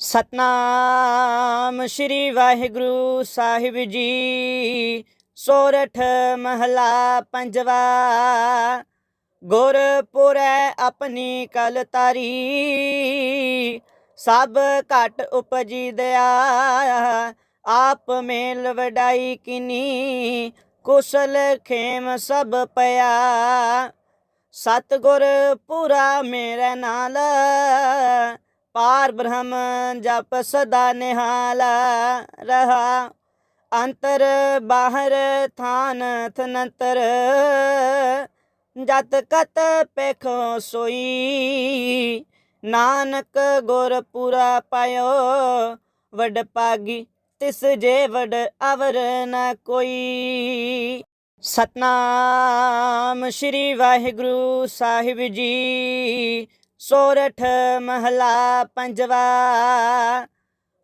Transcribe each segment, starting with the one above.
ਸਤਨਾਮ ਸ੍ਰੀ ਵਾਹਿਗੁਰੂ ਸਾਹਿਬ ਜੀ। ਸੋਰਠ ਮਹਲਾ ਪੰਜਵਾ ਗੁਰਪੁਰੈ ਆਪਣੀ ਕਲ ਤਾਰੀ। ਸਭ ਘਟ ਉਪਜੀ ਦਿਆ ਆਪ ਮੇਲ ਵਡਾਈ ਕਿਨੀ, ਕੁਸ਼ਲ ਖੇਮ ਸਭ ਪਿਆ। ਸਤਗੁਰ ਪੂਰਾ ਮੇਰੇ ਨਾਲ ਪਾਰ ਬ੍ਰਹਮ ਜਪ ਸਦਾ ਨਿਹਾਲਾ ਰਹਾ। ਅੰਤਰ ਬਾਹਰ ਥਾਨ ਥਨੰਤਰ, ਜਤ ਕਤ ਪੇਖੋ ਸੋਈ। ਨਾਨਕ ਗੁਰ ਪਾਇਓ, ਵਡ ਪਾਗੀ ਤਿਸ ਜੇ ਵਡ ਅਵਰ ਨ ਕੋਈ। ਸਤਨਾਮ ਸ੍ਰੀ ਵਾਹਿਗੁਰੂ ਸਾਹਿਬ ਜੀ। ਸੋਰਠ ਮਹਲਾ ਪੰਜਵਾ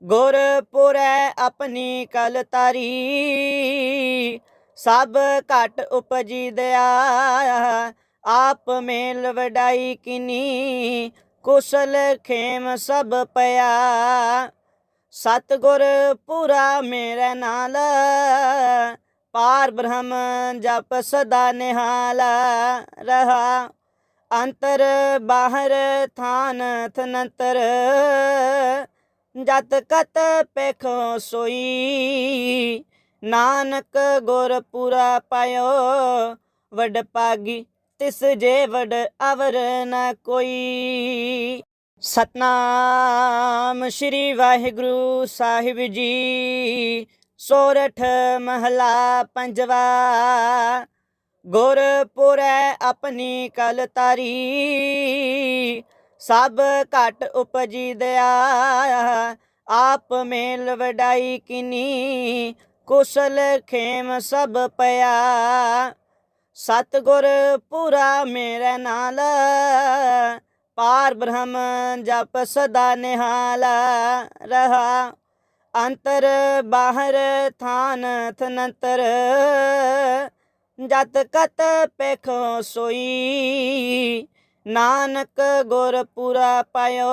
ਗੁਰਪੁਰੈ ਆਪਣੀ ਕਲ ਤਾਰੀ, ਸਭ ਘਟ ਉਪਜੀ ਦਿਆ ਆਪ ਮੇਲ ਵਡਾਈ ਕਿਨੀ, ਕੁਸ਼ਲ ਖੇਮ ਸਭ ਪਿਆ। ਸਤਗੁਰ ਪੂਰਾ ਮੇਰੇ ਨਾਲ, ਪਾਰ ਬ੍ਰਹਮ ਜਪ ਸਦਾ ਨਿਹਾਲ ਰਹਾ। ਅੰਤਰ ਬਾਹਰ ਥਾਨ ਥਨੰਤਰ, ਜਤ ਕਤ ਪੇਖੋ ਸੋਈ, ਨਾਨਕ ਗੁਰ ਪੂਰਾ ਪਾਇਓ, ਵਡ ਪਾਗੀ ਤਿਸ ਜੇ ਵਡ ਅਵਰ ਨ ਕੋਈ। ਸਤਨਾਮ ਸ੍ਰੀ ਵਾਹਿਗੁਰੂ ਸਾਹਿਬ ਜੀ, ਸੋਰਠ ਮਹਲਾ ਪੰਜਵਾ ਗੁਰਪੁਰੈ ਆਪਣੀ ਕਲ ਤਾਰੀ ਸਭ ਘਟ ਉਪਜੀ ਦਿਆ ਆਪ ਮੇਲ ਵਡਾਈ ਕਿਨੀ, ਕੁਸ਼ਲ ਖੇਮ ਸਭ ਪਿਆ। ਸਤਗੁਰ ਪੂਰਾ ਮੇਰੇ ਨਾਲ, ਪਾਰ ਬ੍ਰਹਮ ਜਪ ਸਦਾ ਨਿਹਾਲ ਰਹਾ। ਅੰਤਰ ਬਾਹਰ ਥਾਨ ਥਨੰਤਰ ਜਤ ਕਤ ਪੇਖੋ ਸੋਈ, ਨਾਨਕ ਗੁਰ ਪਾਇਓ,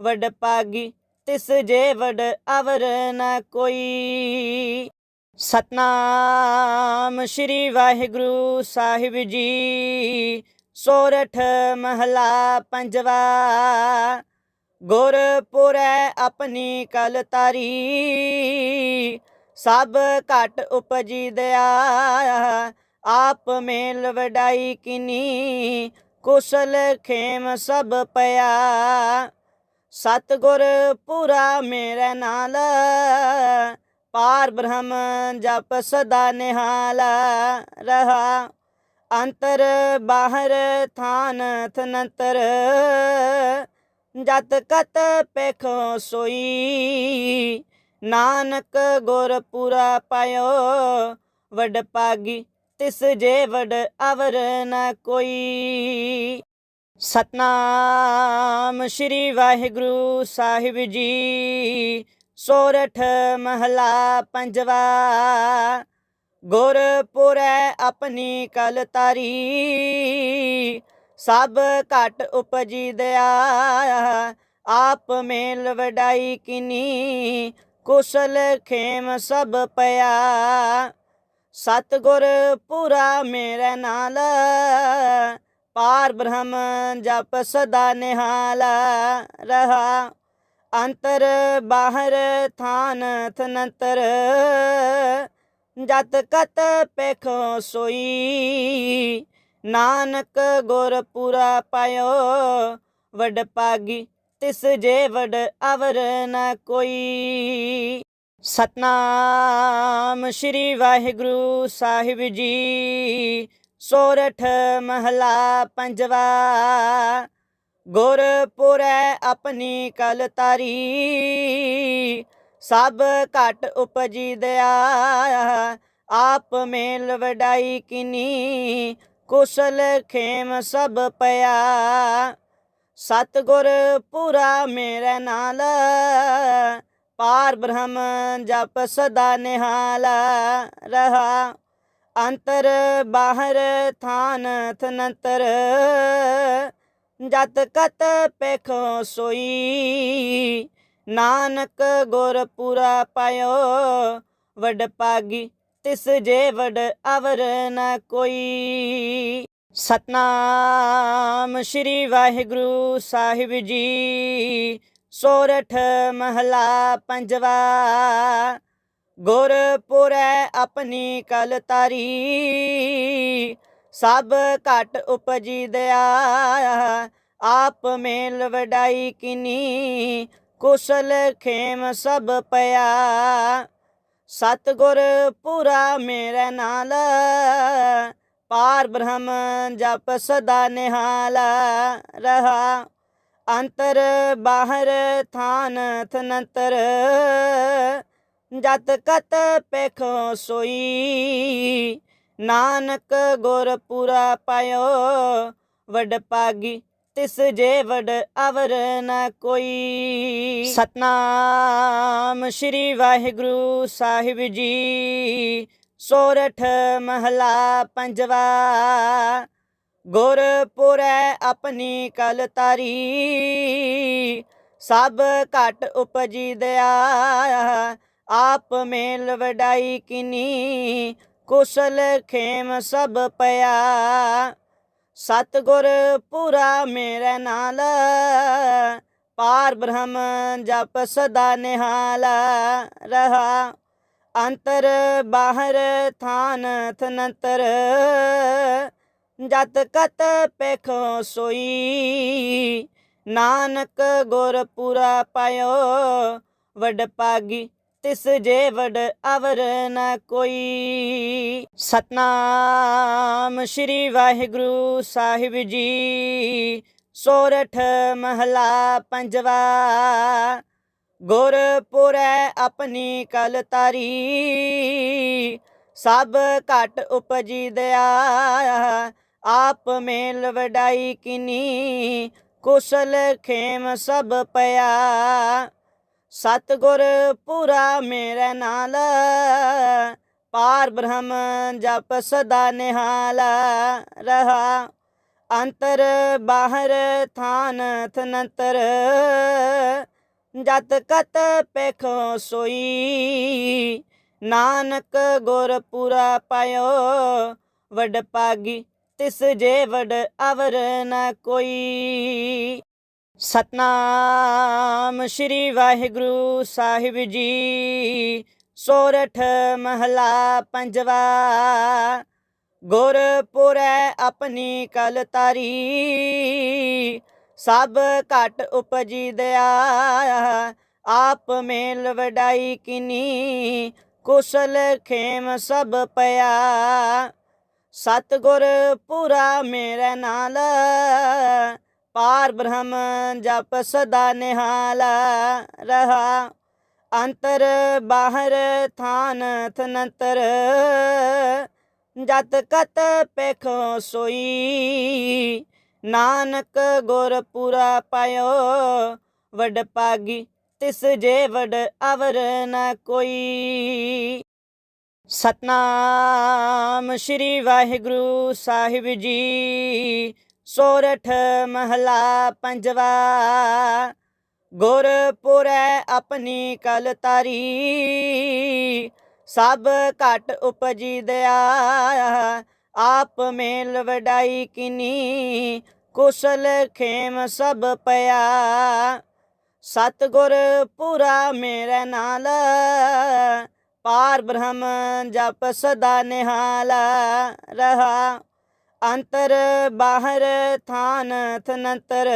ਵਡ ਪਾਗੀ ਤਿਸ ਜੇ ਵਡ ਅਵਰ ਨਾ ਕੋਈ। ਸਤਨਾਮ ਸ੍ਰੀ ਵਾਹਿਗੁਰੂ ਸਾਹਿਬ ਜੀ, ਸੋਰਠ ਮਹਲਾ ਪੰਜਵਾ ਗੁਰਪੁਰੈ ਆਪਣੀ ਕਲ ਤਾਰੀ ਸਭ ਘਟ ਉਪਜੀ ਦਿਆ ਆਪ ਮੇਲ ਵਡਾਈ ਕਿਨੀ, ਕੁਸ਼ਲ ਖੇਮ ਸਭ ਪਿਆ। ਸਤਗੁਰ ਪੂਰਾ ਮੇਰੇ ਨਾਲ, ਪਾਰ ਬ੍ਰਹਮ ਜਪ ਸਦਾ ਨਿਹਾਲ ਰਹਾ। ਅੰਤਰ ਬਾਹਰ ਥਾਨ ਥਨੰਤਰ, ਜਤ ਕਤ ਪੇਖੋ ਸੋਈ। ਨਾਨਕ ਗੁਰ ਪੂਰਾ ਪਾਇਓ, ਵਡ ਪਾਗੀ ਤਿਸ ਜੇ ਵਡ ਅਵਰ ਨਾ ਕੋਈ। ਸਤਨਾਮ ਸ੍ਰੀ ਵਾਹਿਗੁਰੂ ਸਾਹਿਬ ਜੀ, ਸੋਰਠ ਮਹਲਾ ਪੰਜਵਾ। ਗੁਰਪੁਰੈ ਆਪਣੀ ਕਲ ਤਾਰੀ, ਸਭ ਘਟ ਉਪਜੀ ਦਿਆ ਆਪ ਮੇਲ ਵਡਾਈ ਕਿਨੀ ਕੁਸ਼ਲ ਖੇਮ ਸਭ ਪਿਆ। ਸਤਗੁਰ ਪੂਰਾ ਮੇਰੇ ਨਾਲ। ਪਾਰ ਬ੍ਰਹਮ ਜਪ ਸਦਾ ਨਿਹਾਲ। ਰਹਾ ਅੰਤਰ ਬਾਹਰ ਥਾਨ ਥਨੰਤਰ। ਜਤ ਕਤ ਪੇਖੋ ਸੋਈ। ਨਾਨਕ ਗੁਰ ਪੂਰਾ ਪਾਇਓ। ਵਡ ਪਾਗੀ ਤਿਸ ਜੇ ਵਡ ਅਵਰ ਨਾ ਕੋਈ। ਸਤਨਾਮ ਸ੍ਰੀ ਵਾਹਿਗੁਰੂ ਸਾਹਿਬ ਜੀ। ਸੋਰਠ ਮਹਲਾ ਪੰਜਵਾ। ਗੁਰਪੁਰੈ ਆਪਣੀ ਕਲ ਤਾਰੀ। ਸਭ ਘਟ ਉਪਜੀ ਦਿਆ ਆਪ ਮੇਲ ਵਡਾਈ ਕਿਨੀ। ਕੁਸ਼ਲ ਖੇਮ ਸਭ ਪਿਆ। ਸਤਗੁਰ ਪੂਰਾ ਮੇਰੇ ਨਾਲ। ਪਾਰ ਬ੍ਰਹਮ ਜਪ ਸਦਾ ਨਿਹਾਲ। ਰਹਾ ਅੰਤਰ ਬਾਹਰ ਥਾਨ ਥਨੰਤਰ। ਜਤ ਕਤ ਪੇਖੋ ਸੋਈ, ਨਾਨਕ ਗੁਰ ਪੂਰਾ ਪਾਇਓ। ਵਡ ਪਾਗੀ ਤਿਸ ਜੇ ਵਡ ਅਵਰ ਨ ਕੋਈ। ਸਤਨਾਮ ਸ੍ਰੀ ਵਾਹਿਗੁਰੂ ਸਾਹਿਬ ਜੀ। ਸੋਰਠ ਮਹਲਾ ਪੰਜਵਾ, ਗੁਰਪੁਰੈ ਆਪਣੀ ਕਲ ਤਾਰੀ। ਸਭ ਘਟ ਉਪਜੀ ਦਇਆ, ਆਪ ਮੇਲ ਵਡਾਈ ਕਿਨੀ। ਕੁਸ਼ਲ ਖੇਮ ਸਭ ਪਿਆ। ਸਤਗੁਰ ਪੂਰਾ ਮੇਰੇ ਨਾਲ। ਪਾਰ ਬ੍ਰਹਮ ਜਪ ਸਦਾ ਨਿਹਾਲਾ ਰਹਾ। ਅੰਤਰ ਬਾਹਰ ਥਾਨ ਥਨੰਤਰ, ਜਤ ਕਤ ਪੇਖੋ ਸੋਈ। ਨਾਨਕ ਗੁਰ ਪਾਇਓ, ਵਡ ਪਾਗੀ ਤਿਸ ਜੇ ਵਡ ਅਵਰ ਨ ਕੋਈ। ਸਤਨਾਮ ਸ੍ਰੀ ਵਾਹਿਗੁਰੂ ਸਾਹਿਬ ਜੀ। ਸੋਰਠ ਮਹਲਾ ਪੰਜਵਾ ਗੁਰਪੁਰੈ ਆਪਣੀ ਕਲ ਤਾਰੀ, ਸਭ ਘਟ ਉਪਜੀ ਦਿਆ ਆਪ ਮੇਲ ਵਡਾਈ ਕਿਨੀ, ਕੁਸ਼ਲ ਖੇਮ ਸਭ ਪਿਆ। ਸਤਗੁਰ ਪੂਰਾ ਮੇਰੇ ਨਾਲ, ਪਾਰ ਬ੍ਰਹਮ ਜਪ ਸਦਾ ਨਿਹਾਲ ਰਹਾ। ਅੰਤਰ ਬਾਹਰ ਥਾਨ ਥਨੰਤਰ, ਜਤ ਕਤ ਪੇਖੋ ਸੋਈ, ਨਾਨਕ ਗੁਰ ਪੂਰਾ ਪਾਇਓ, ਵਡ ਪਾਗੀ ਤਿਸ ਜੇ ਵਡ ਅਵਰ ਨ ਕੋਈ। ਸਤਨਾਮ ਸ੍ਰੀ ਵਾਹਿਗੁਰੂ ਸਾਹਿਬ ਜੀ, ਸੋਰਠ ਮਹਲਾ ਪੰਜਵਾ ਗੁਰਪੁਰੈ ਆਪਣੀ ਕਲ ਤਾਰੀ ਸਭ ਘਟ ਉਪਜੀ ਦਿਆ ਆਪ ਮੇਲ ਵਡਾਈ ਕਿਨੀ। ਕੁਸ਼ਲ ਖੇਮ ਸਭ ਪਿਆ। ਸਤਗੁਰ ਪੂਰਾ ਮੇਰੇ ਨਾਲ। ਪਾਰ ਬ੍ਰਹਮ ਜਪ ਸਦਾ ਨਿਹਾਲ। ਰਹਾ ਅੰਤਰ ਬਾਹਰ ਥਾਨ ਥਨੰਤਰ। ਜਤ ਕਤ ਪੇਖੋ ਸੋਈ, ਨਾਨਕ ਗੁਰਪੁਰਾ ਪਾਇਓ, ਵਡ ਪਾਗੀ ਤਿਸ ਜੇ ਵਡ ਅਵਰ ਨਾ ਕੋਈ। ਸਤਨਾਮ ਸ੍ਰੀ ਵਾਹਿਗੁਰੂ ਸਾਹਿਬ ਜੀ, ਸੋਰਠ ਮਹਲਾ ਪੰਜਵਾ ਗੁਰਪੁਰੈ ਆਪਣੀ ਕਲ ਤਾਰੀ ਸਭ ਘਟ ਉਪਜੀ ਦਇਆ ਆਪ ਮੇਲ ਵਡਾਈ ਕਿਨੀ, ਕੁਸ਼ਲ ਖੇਮ ਸਭ ਪਿਆ। ਸਤਗੁਰ ਪੂਰਾ ਮੇਰੇ ਨਾਲ, ਪਾਰ ਬ੍ਰਹਮ ਜਪ ਸਦਾ ਨਿਹਾਲ ਰਹਾ। ਅੰਤਰ ਬਾਹਰ ਥਾਨ ਥਨੰਤਰ, ਜਤ ਕਤ ਪੇਖੋ ਸੋਈ। ਨਾਨਕ ਗੁਰ ਪੂਰਾ ਪਾਇਓ, ਵਡ ਪਾਗੀ ਤਿਸ ਜੇ ਵਡ ਅਵਰ ਨਾ ਕੋਈ। ਸਤਨਾਮ ਸ੍ਰੀ ਵਾਹਿਗੁਰੂ ਸਾਹਿਬ ਜੀ, ਸੋਰਠ ਮਹਲਾ ਪੰਜਵਾ। ਗੁਰਪੁਰੈ ਆਪਣੀ ਕਲ ਤਾਰੀ, ਸਭ ਘਟ ਉਪਜੀ ਦਿਆ ਆਪ ਮੇਲ ਵਡਾਈ ਕਿਨੀ, ਕੁਸ਼ਲ ਖੇਮ ਸਭ ਪਿਆ। ਸਤਗੁਰ ਪੂਰਾ ਮੇਰੇ ਨਾਲ, ਪਾਰ ਬ੍ਰਹਮ ਜਪ ਸਦਾ ਨਿਹਾਲ ਰਹਾ। ਅੰਤਰ ਬਾਹਰ ਥਾਨ ਥਨੰਤਰ,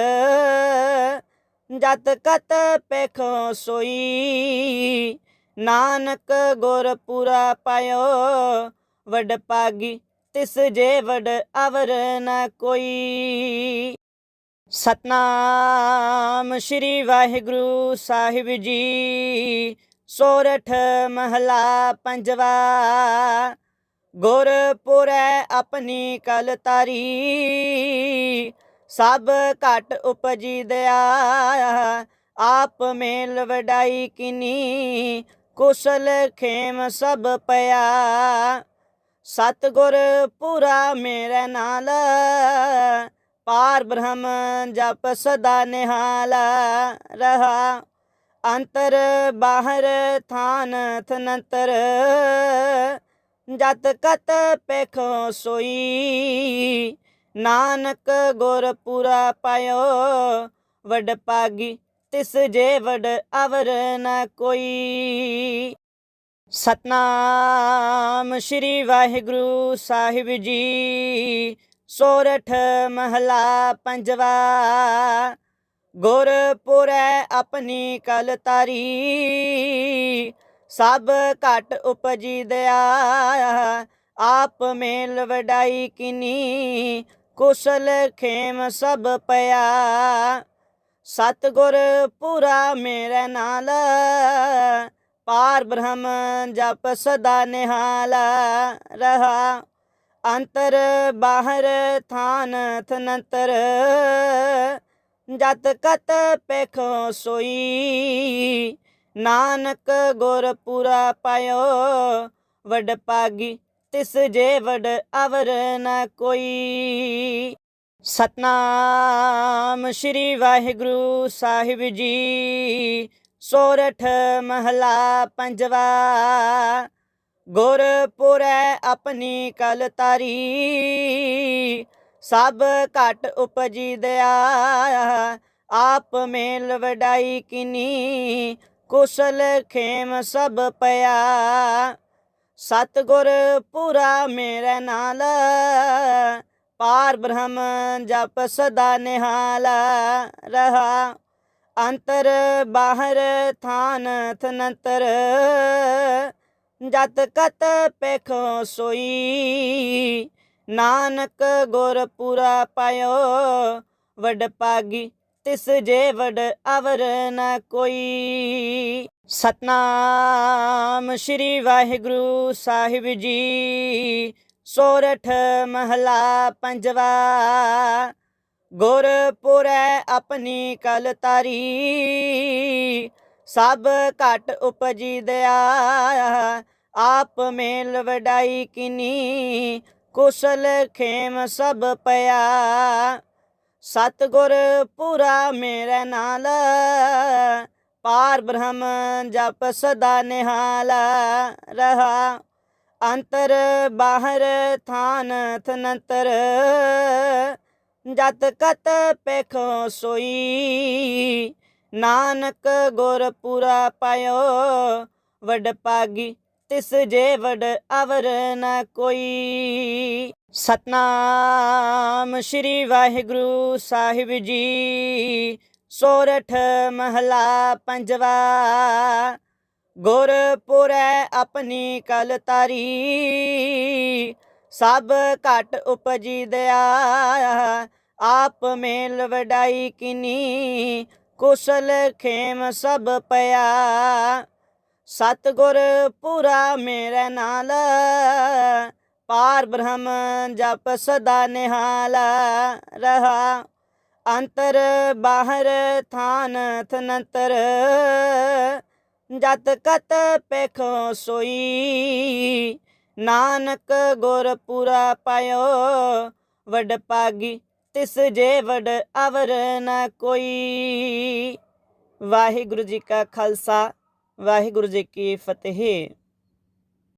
ਜਤ ਕਤ ਪੇਖੋ ਸੋਈ। ਨਾਨਕ ਗੁਰ ਪੂਰਾ ਪਾਇਓ, ਵਡ ਪਾਗੀ ਤਿਸ ਜੇ ਵਡ ਅਵਰ ਨਾ ਕੋਈ। ਸਤਨਾਮ ਸ੍ਰੀ ਵਾਹਿਗੁਰੂ ਸਾਹਿਬ ਜੀ। ਸੋਰਠ ਮਹਲਾ ਪੰਜਵਾ। ਗੁਰਪੁਰੈ ਆਪਣੀ ਕਲ ਤਾਰੀ। ਸਭ ਘਟ ਉਪਜੀ ਦਿਆ ਆਪ ਮੇਲ ਵਡਾਈ ਕਿਨੀ। ਕੁਸ਼ਲ ਖੇਮ ਸਭ ਪਿਆ। ਸਤਗੁਰ ਪੂਰਾ ਮੇਰੇ ਨਾਲ। ਪਾਰ ਬ੍ਰਹਮ ਜਪ ਸਦਾ ਨਿਹਾਲ। ਰਹਾ ਅੰਤਰ ਬਾਹਰ ਥਾਨ ਥਨੰਤਰ। ਜਤ ਕਤ ਪੇਖੋ ਸੋਈ, ਨਾਨਕ ਗੁਰ ਪੂਰਾ ਪਾਇਓ। ਵਡ ਪਾਗੀ ਤਿਸ ਜੇ ਵਡ ਅਵਰ ਨ ਕੋਈ। ਸਤਨਾਮ ਸ੍ਰੀ ਵਾਹਿਗੁਰੂ ਸਾਹਿਬ ਜੀ। ਸੋਰਠ ਮਹਲਾ ਪੰਜਵਾ, ਗੁਰਪੁਰੈ ਆਪਣੀ ਕਲ ਤਾਰੀ। ਸਭ ਘਟ ਉਪਜੀ ਦਇਆ ਆਪ ਮੇਲ ਵਡਾਈ ਕਿਨੀ, ਕੁਸ਼ਲ ਖੇਮ ਸਭ ਪਿਆ। ਸਤਗੁਰ ਪੂਰਾ ਮੇਰੇ ਨਾਲ ਪਾਰ ਬ੍ਰਹਮ ਜਪ ਸਦਾ ਨਿਹਾਲਾ ਰਹਾ। ਅੰਤਰ ਬਾਹਰ ਥਾਨ ਥਨੰਤਰ, ਜਤ ਕਤ ਪੇਖੋ ਸੋਈ। ਨਾਨਕ ਗੁਰ ਪਾਇਓ, ਵਡ ਪਾਗੀ ਤਿਸ ਜੇ ਵਡ ਅਵਰ ਨਾ ਕੋਈ। ਸਤਨਾਮ ਸ੍ਰੀ ਵਾਹਿਗੁਰੂ ਸਾਹਿਬ ਜੀ। ਸੋਰਠ ਮਹਲਾ ਪੰਜਵਾ, ਗੁਰਪੁਰੈ ਆਪਣੀ ਕਲ ਤਾਰੀ, ਸਭ ਘਟ ਉਪਜੀ ਦਿਆ ਆਪ ਮੇਲ ਵਡਾਈ ਕਿਨੀ, ਕੁਸ਼ਲ ਖੇਮ ਸਭ ਪਿਆ। ਸਤਗੁਰ ਪੂਰਾ ਮੇਰੇ ਨਾਲ, ਪਾਰ ਬ੍ਰਹਮ ਜਪ ਸਦਾ ਨਿਹਾਲ ਰਹਾ। ਅੰਤਰ ਬਾਹਰ ਥਾਨ ਥਨੰਤਰ, ਜਤ ਕਤ ਪੇਖੋ ਸੋਈ। ਨਾਨਕ ਗੁਰ ਪਾਇਓ, ਵਡ ਪਾਗੀ ਤਿਸ ਜੇ ਵਡ ਅਵਰ ਨਾ ਕੋਈ। ਸਤਨਾਮ ਸ੍ਰੀ ਵਾਹਿਗੁਰੂ ਸਾਹਿਬ ਜੀ, ਸੋਰਠ ਮਹਲਾ ਪੰਜਵਾ। ਗੁਰਪੁਰੈ ਆਪਣੀ ਕਲ ਤਾਰੀ ਸਭ ਘਟ ਉਪਜੀ ਦਿਆ ਆਪ ਮੇਲ ਵਡਾਈ ਕਿਨੀ, ਕੁਸ਼ਲ ਖੇਮ ਸਭ ਪਿਆ। ਸਤਗੁਰ ਪੂਰਾ ਮੇਰੇ ਨਾਲ, ਪਾਰ ਬ੍ਰਹਮ ਜਪ ਸਦਾ ਨਿਹਾਲ ਰਹਾ। ਅੰਤਰ ਬਾਹਰ ਥਾਨ ਥਨੰਤਰ ਜਤ ਕਤ ਪੇਖੋ ਸੋਈ, ਨਾਨਕ ਗੁਰ ਪਾਇਓ, ਵਡ ਪਾਗੀ ਤਿਸ ਜੇ ਵਡ ਅਵਰ ਨਾ ਕੋਈ। ਸਤਨਾਮ ਸ੍ਰੀ ਵਾਹਿਗੁਰੂ ਸਾਹਿਬ ਜੀ, ਸੋਰਠ ਮਹਲਾ ਪੰਜਵਾ ਗੁਰਪੁਰੈ ਆਪਣੀ ਕਲ ਤਾਰੀ ਸਭ ਘਟ ਉਪਜੀ ਦਇਆ ਆਪ ਮੇਲ ਵਡਾਈ ਕਿਨੀ, ਕੁਸ਼ਲ ਖੇਮ ਸਭ ਪਿਆ। ਸਤਗੁਰ ਪੂਰਾ ਮੇਰੇ ਨਾਲ, ਪਾਰ ਬ੍ਰਹਮ ਜਪ ਸਦਾ ਨਿਹਾਲ ਰਹਾ। ਅੰਤਰ ਬਾਹਰ ਥਾਨ ਥਨੰਤਰ, ਜਤ ਕਤ ਪੇਖੋ ਸੋਈ। ਨਾਨਕ ਗੁਰ ਪੂਰਾ ਪਾਇਓ, ਵਡ ਪਾਗੀ ਤਿਸ ਜੇ ਵਡ ਅਵਰ ਨਾ ਕੋਈ। ਵਾਹਿਗੁਰੂ ਜੀ ਕਾ ਖਾਲਸਾ, ਵਾਹਿਗੁਰੂ ਜੀ ਕੀ ਫਤਿਹ।